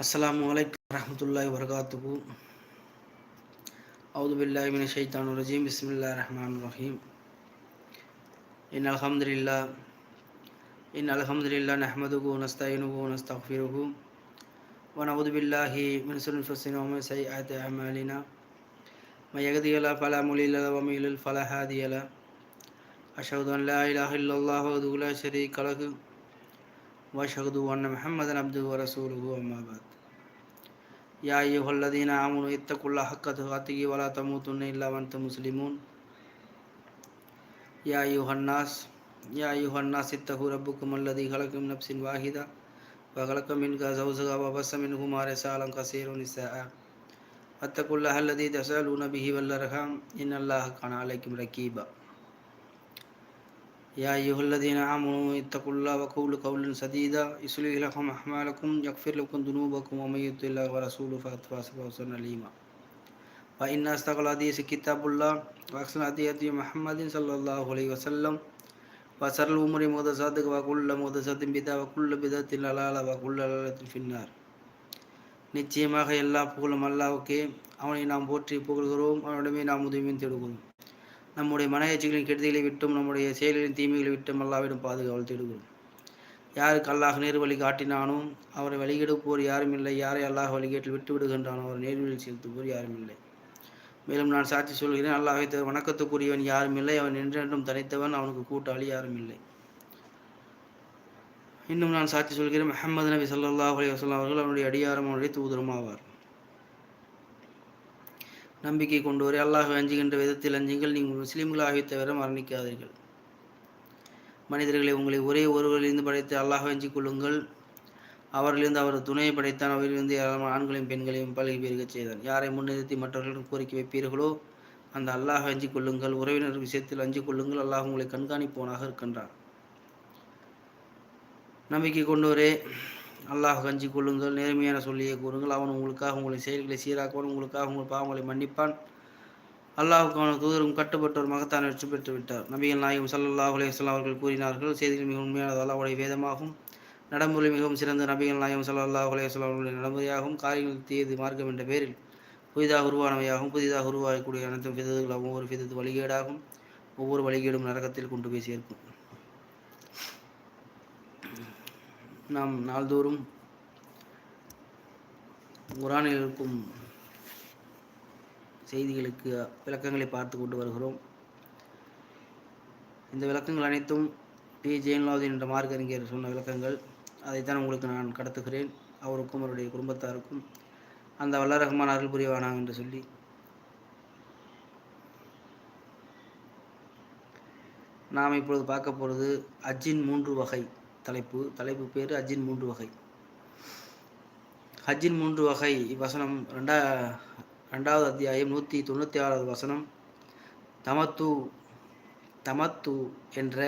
আসসালামু আলাইকুম রহমতুল্লাহ বরকাতু আউদুবিল্লাহ মিন শৈতানুর রাজিম বিসমিল্লাহ রহমান রহিম ইন আলহামদুলিল্লাহ ইন আলহামদুলিল্লাহ নাহমাদুহু ওয়ানাস্তাইনুহু ওয়ানাস্তাগফিরুহু ওয়া নাউযু বিল্লাহি মিন শুরুরি আনফুসিনা ওয়া মিন সাইয়্যাতি আমালিনা من يهدي الله فلا مضل له ومن يضلل فلا هادي له أشهد أن لا إله إلا الله وحده لا شريك له وأشهد أن محمدا عبده ورسوله أما بعد يا أيها الذين آمنوا اتقوا الله حق تقاته ولا تموتن إلا وأنتم مسلمون يا أيها الناس يا أيها الناس اتقوا ربكم الذي خلق من نفس واحدة وخلق منها زوجها وبث منهما رسالا كثيرا نساء واتقوا الله الذي تسألون به والأرحام إن الله كان عليكم رقيبا يا أيها الذين آمنوا اتقوا الله وقولوا قولا سديدا يصلح لكم أعمالكم يغفر لكم ذنوبكم ومن يطع الله ورسوله فقد فاز فوزا عظيما فإن أصدق الحديث كتاب الله وأحسن الهدي محمد صلى الله عليه وسلم وشر الأمور محدثاتها وكل محدثة بدعة وكل بدعة ضلالة وكل ضلالة في النار நிச்சயமாக எல்லா புகழும் அல்லாவுக்கே அவனை நாம் போற்றி புகழ்கிறோம் அவனிடமே நாம் உதவியும் தேடுகிறோம் நம்முடைய மனையாட்சிகளின் கெடுதிகளை விட்டும் நம்முடைய செயல்களின் தீமைகளை விட்டும் அல்லாவிடம் பாதுகாவல் தேடுகிறோம். யாருக்கு அல்லாஹ் நேர் வழி காட்டினானோ அவரை வழிகெடுப்போர் யாரும் இல்லை. யாரை அல்லாஹ் வழிகேட்டில் விட்டு விடுகின்றானோ அவர் நேர்வழியில் செலுத்துவோர் யாரும் இல்லை. மேலும் நான் சாட்சி சொல்கிறேன் அல்லாஹை தவிர வணக்கத்துக்குரியவன் யாரும் இல்லை. அவன் என்றென்றும் தனித்தவன் அவனுக்கு கூட்டாளி யாரும் இல்லை. இன்னும் நான் சாட்சி சொல்கிறேன் முஹம்மது நபி சல்லாஹ் அலி வஸல்லம் அவர்கள் அவனுடைய அடியாரம் அவனுடைய தூதரும் ஆவார். நம்பிக்கை கொண்டோரே. அல்லாஹ் அஞ்சுகின்ற விதத்தில் அஞ்சுங்கள். நீங்கள் முஸ்லீம்களாகவே தவிர மரணிக்காதீர்கள். மனிதர்களை உங்களை ஒரே ஒருவரிலிருந்து படைத்து அல்லாஹ் அஞ்சிக் கொள்ளுங்கள். அவரிலிருந்து அவர் துணையை படைத்தான். அவரிலிருந்து ஏராளமான ஆண்களையும் பெண்களையும் பழகி பெருகச் செய்தான். யாரை முன்னிறுத்தி மற்றவர்களிடம் கோரிக்கை வைப்பீர்களோ அந்த அல்லாஹ் அஞ்சு கொள்ளுங்கள். உறவினர் விஷயத்தில் அஞ்சு கொள்ளுங்கள். அல்லாஹ் உங்களை கண்காணிப்பவனாக இருக்கின்றான். நம்பிக்கை கொண்டோரே அல்லாஹ் கஞ்சி கொள்ளுங்கள் நேர்மையான சொல்லியே கூறுங்கள். அவன் உங்களுக்காக உங்களை செயல்களை சீராக்குவான் உங்களுக்காக உங்கள் பாவங்களை மன்னிப்பான். அல்லாஹுக்கு அவன் தூதரும் கட்டுப்பட்டவர் மகத்தான் வெற்றி பெற்று விட்டார். நபிகள் நாயகம் சல்லாஹ் அலையம் அவர்கள் கூறினார்கள் செய்திகள் மிக உண்மையானது அல்லாவுடைய வேதமாகும். நடைமுறை மிகவும் சிறந்த நபிகள் நாயகம் சல்லாஹ் அலையம் அவர்களுடைய நடைமுறையாகவும் காரியங்கள் தீயது மார்க்கம் என்ற பெயரில் புதிதாக உருவானவையாகவும் புதிதாக உருவாகக்கூடிய அனைத்து விதங்களாகவும் ஒவ்வொரு விதத்து வழிகேடாகும். ஒவ்வொரு வழிகேடும் நரகத்தில் கொண்டு போய் சேர்க்கும். நாம் நாள்தோறும் குரானில் இருக்கும் செய்திகளுக்கு விளக்கங்களை பார்த்து கொண்டு வருகிறோம். இந்த விளக்கங்கள் அனைத்தும் பி. ஜெயன்லாதீன் என்ற மார்க்கறிஞர் சொன்ன விளக்கங்கள். அதைத்தான் உங்களுக்கு நான் கடத்துகிறேன். அவருக்கும் அவருடைய குடும்பத்தாருக்கும். அந்த வல்ல ரஹ்மான் அருள் புரிவானாங்க என்று சொல்லி. நாம் இப்பொழுது பார்க்க போகிறது அஜின் மூன்று வகை. தலைப்பு தலைப்பு பேர் அஜின் மூன்று வகை. ஹஜ்ஜின் மூன்று வகை வசனம் ரெண்டா ரெண்டாவது அத்தியாயம் நூற்றி தொண்ணூற்றி ஆறாவது வசனம். தமத்து தமத்து என்ற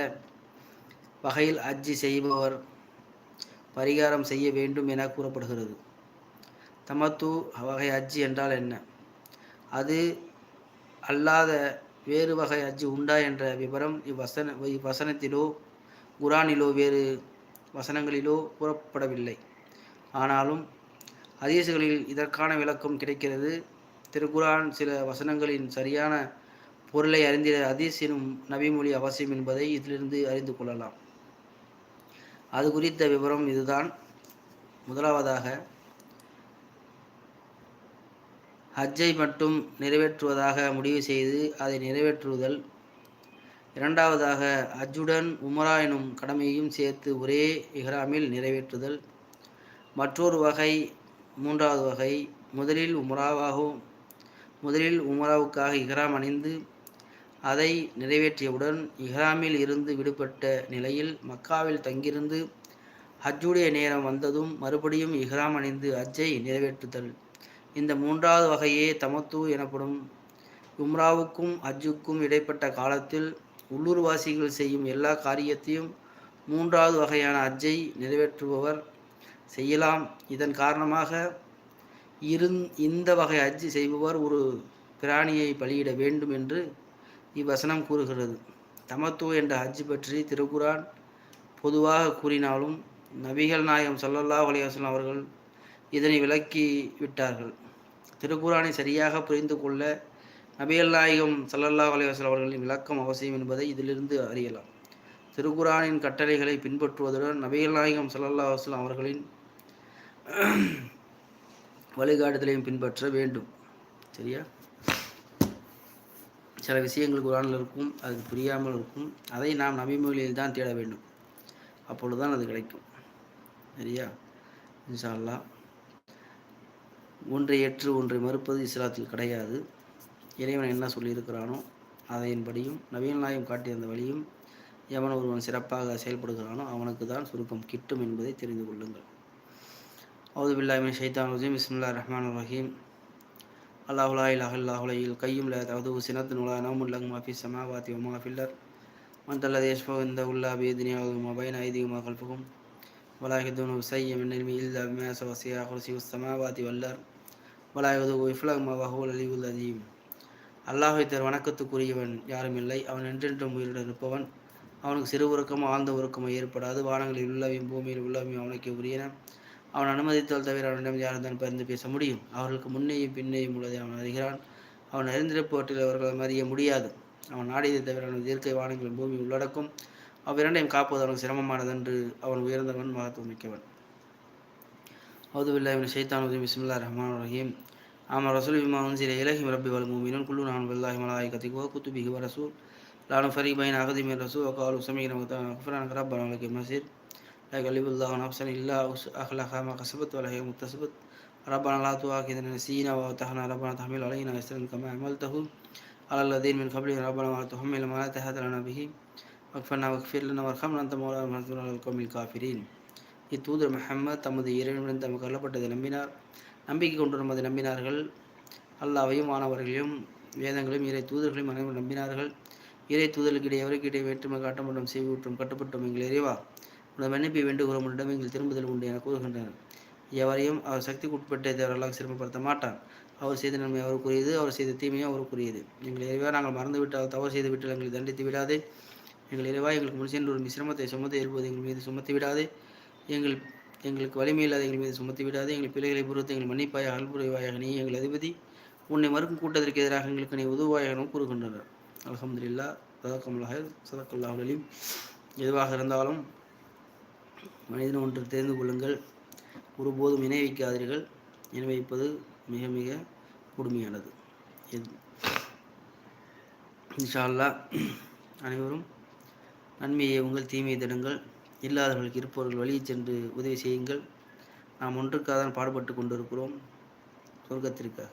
வகையில் அஜ்ஜி செய்பவர் பரிகாரம் செய்ய வேண்டும் என கூறப்படுகிறது. தமத்து வகை அஜ்ஜி என்றால் என்ன? அது அல்லாத வேறு வகை அஜ்ஜி உண்டா என்ற விவரம் இவ்வசன இவ்வசனத்திலோ குரானிலோ வேறு வசனங்களிலோ கூறப்படவில்லை. ஆனாலும் ஹதீசுகளில் இதற்கான விளக்கம் கிடைக்கிறது. திருக்குரான் சில வசனங்களின் சரியான பொருளை அறிந்திட அதீஸ் எனும் நபிமொழி அவசியம் என்பதை இதிலிருந்து அறிந்து கொள்ளலாம். அது குறித்த விவரம் இதுதான். முதலாவதாக ஹஜ்ஜை மட்டும் நிறைவேற்றுவதாக முடிவு செய்து அதை நிறைவேற்றுவதல் இரண்டாவதாக அஜுடன் உமரா எனும் கடமையையும் சேர்த்து ஒரே இஹ்ராமில் நிறைவேற்றுதல். மற்றொரு வகை மூன்றாவது வகை முதலில் உமராவாகவும் முதலில் உமராவுக்காக இஹ்ராம் அணிந்து அதை நிறைவேற்றியவுடன் இஹ்ராமில் இருந்து விடுபட்ட நிலையில் மக்காவில் தங்கியிருந்து ஹஜ்ஜுடைய நேரம் வந்ததும் மறுபடியும் இஹ்ராம் அணிந்து ஹஜ்ஜை நிறைவேற்றுதல். இந்த மூன்றாவது வகையே தமத்து எனப்படும். உம்ராவுக்கும் ஹஜ்ஜுக்கும் இடைப்பட்ட காலத்தில் உள்ளூர்வாசிகள் செய்யும் எல்லா காரியத்தையும் மூன்றாவது வகையான அஜ்ஜை நிறைவேற்றுபவர் செய்யலாம். இதன் காரணமாக இருந் இந்த வகை அஜ்ஜி செய்பவர் ஒரு பிராணியை பலியிட வேண்டும் என்று இவ்வசனம் கூறுகிறது. தமத்து என்ற ஹஜ் பற்றி திருக்குரான் பொதுவாக கூறினாலும் நபிகள் நாயகம் சல்லல்லா அலைஹி அவர்கள் இதனை விளக்கி விட்டார்கள். திருக்குறானை சரியாக புரிந்து கொள்ள நபியல் நாயகம் சல்லல்லா அலைவாசல் அவர்களின் விளக்கம் அவசியம் என்பதை இதிலிருந்து அறியலாம். திருக்குறானின் கட்டளைகளை பின்பற்றுவதுடன் நபியல் நாயகம் சல்லல்லா அலுவலம் அவர்களின் வழிகாட்டுதலையும் பின்பற்ற வேண்டும். சரியா? சில விஷயங்கள் குரானில் இருக்கும் அதுக்கு புரியாமல் இருக்கும். அதை நாம் நபிமொழியில் தான் தேட வேண்டும். அப்பொழுது தான் அது கிடைக்கும். சரியா? இன்ஷா ஒன்றை ஏற்று ஒன்றை மறுப்பது இஸ்லாத்தில் கிடையாது. இறைவன் என்ன சொல்லியிருக்கிறானோ அதையின்படியும் நவீன நாயம் காட்டிய அந்த வழியும் எவன் ஒருவன் சிறப்பாக செயல்படுகிறானோ அவனுக்கு தான் சுருக்கம் கிட்டும் என்பதை தெரிந்து கொள்ளுங்கள். அவுது பில்லாமின் ஷைத்தான் ரஜீம். இஸ்மில்லா ரஹ்மான் ரஹீம். அல்லாஹுலா இலாஹ் அல்லாஹுலையில் கையும் ல தவது சினத்து நுலா நோமுல்லங் மாஃபி சமாவாத்தி உமா ஃபில்லர் மந்தல்லது யஷ்போ இந்த உல்லா பீதினியாகும் மபைன் ஐதியுமா கல்புகும் வலாஹிதுனு சைய மின் இல்லா பிமாச வசியா உஸ்தமாவாத்தி வல்லர் வலாயுது இஃப்லக் மவஹூல் அலிவுல் அதீம் அல்லாஹை தர் வணக்கத்துக்குரியவன் யாரும் இல்லை. அவன் என்றென்றும் உயிருடன் இருப்பவன். அவனுக்கு சிறு உறக்கமோ ஆழ்ந்த உறக்கமோ ஏற்படாது. வானங்களில் உள்ளவையும் பூமியில் உள்ளவையும் அவனுக்கு உரியன. அவன் அனுமதித்தால் தவிர அவனிடம் யாரும் பரிந்து பேச முடியும். அவர்களுக்கு முன்னேயும் பின்னேயும் உள்ளதை அவன் அறிகிறான். அவன் அறிந்திருப்பவற்றில் அவர்கள் அறிய முடியாது. அவன் நாடியதை தவிர அவனது இயற்கை வானங்களின் பூமி உள்ளடக்கும். அவ்விரண்டையும் காப்பது அவனுக்கு சிரமமானதென்று அவன் உயர்ந்தவன் மகத்துவமிக்கவன் அவுதுபில்லாவின் ஷைத்தான் உதவி பிஸ்மில்லா ரஹ்மான் ரஹீம் ஆமா ரசூல் பிமா உன்சில இலஹிம் ரப்பி வல் மூமினுன் குல்லு நான் பில்லாஹி மலாயிகத்திகு வ குத்துபிஹி வ ரசூல் லா நுஃபரிக் பைன அஹதி மின் ரசூல் வ காலு சமீன வ குஃப்ரானக ரப்பனா லக மஸீர் لا يكلف الله نفسا إلا أخلقها ما كسبت ولا هي مكتسبت ربنا لا تؤاخذنا نسينا وأوتحنا ربنا تحمل علينا إسرا كما عملته على الذين من قبلنا ربنا ولا تحمل ما لا طاقة لنا به واكفرنا واغفر لنا وارحمنا أنت مولانا فانصرنا على القوم الكافرين இத்தூதர் முஹம்மத் தமது இறைவனிடம் தமக்கு கல்லப்பட்டதை நம்பினார் நம்பிக்கை கொண்டு நமது நம்பினார்கள். அல்லாவையும் மாணவர்களையும் வேதங்களையும் இறை தூதர்களையும் அனைவரும் நம்பினார்கள். இறை தூதர்களுக்கு இடையே வேற்றுமை காட்டப்படும் செய்விட்டும் கட்டுப்பட்டோம் எங்கள் இறைவா. உனது மன்னிப்பை வேண்டுகிறோம். உன்னிடம் எங்கள் திரும்புதல் உண்டு என கூறுகின்றனர். எவரையும் அவர் சக்திக்கு உட்பட்ட தேவரெல்லாம் சிரமப்படுத்த மாட்டார். அவர் செய்த நன்மை அவருக்குரியது அவர் செய்த தீமையும் அவருக்குரியது எங்கள் இறைவா நாங்கள் மறந்துவிட்டால் தவறு செய்து விட்டால் எங்களை தண்டித்து விடாதே. எங்கள் இறைவா எங்களுக்கு முன் சென்று ஒரு சிரமத்தை சுமத்து எழுப்புவது எங்கள் மீது சுமத்தி விடாதே. எங்கள் எங்களுக்கு வலிமை இல்லாத எங்கள் மீது சுமத்தி விடாது எங்கள் பிள்ளைகளை பொறுத்து எங்கள் மன்னிப்பாய அல்புரைவாயாக நீ எங்கள் அதிபதி. உன்னை மறுக்கும் கூட்டத்திற்கு எதிராக எங்களுக்கு நீ உதவாயகனும் கூறுகின்றனர். அலமதுல்லா சதக்கமுல்லாக சதக்கல்லாஹலீம் எதுவாக இருந்தாலும் மனிதன் ஒன்று தெரிந்து கொள்ளுங்கள். ஒருபோதும் இணை வைக்காதீர்கள். இணை வைப்பது மிக மிக கொடுமையானது. இன்ஷா அல்லா அனைவரும் நன்மையை உங்கள் தீமையை தினங்கள் இல்லாதவர்களுக்கு இருப்பவர்கள் வழியை சென்று உதவி செய்யுங்கள். நாம் ஒன்றுக்காக தான் பாடுபட்டு கொண்டிருக்கிறோம். சொர்க்கத்திற்காக.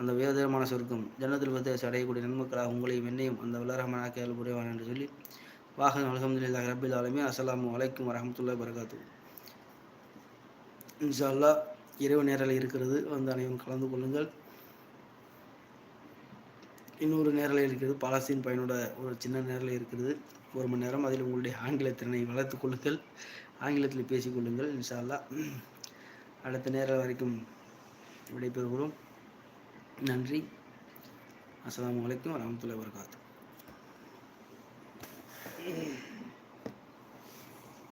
அந்த உயர்தரமான சொர்க்கம் ஜன்னத்தில் பிரதேச அடையக்கூடிய நன்மக்களாக உங்களையும் என்னையும் அந்த வல்லரகமான கேள்வி புரிவான் என்று சொல்லி வாகனம் அலமதுல்லா ரபில் ஆலமே அஸ்லாம் வலைக்கும் வரமத்துல்லா வரகாத்து இன்ஷால்லா இரவு நேரில் இருக்கிறது. வந்து அனைவரும் கலந்து கொள்ளுங்கள். இன்னொரு நேரில் இருக்கிறது. பாலாஸ்தீன் பயனோட ஒரு சின்ன நேரில் இருக்கிறது. ஒரு மணி நேரம் அதில் உங்களுடைய ஆங்கில திறனை வளர்த்துக் கொள்ளுங்கள். ஆங்கிலத்தில் பேசிக்கொள்ளுங்கள் இன்ஷால்லா அடுத்த நேரம் வரைக்கும் விடைபெறுகிறோம். நன்றி. அஸ்லாம் வலைக்கம் வரமத்துல வரகாத்து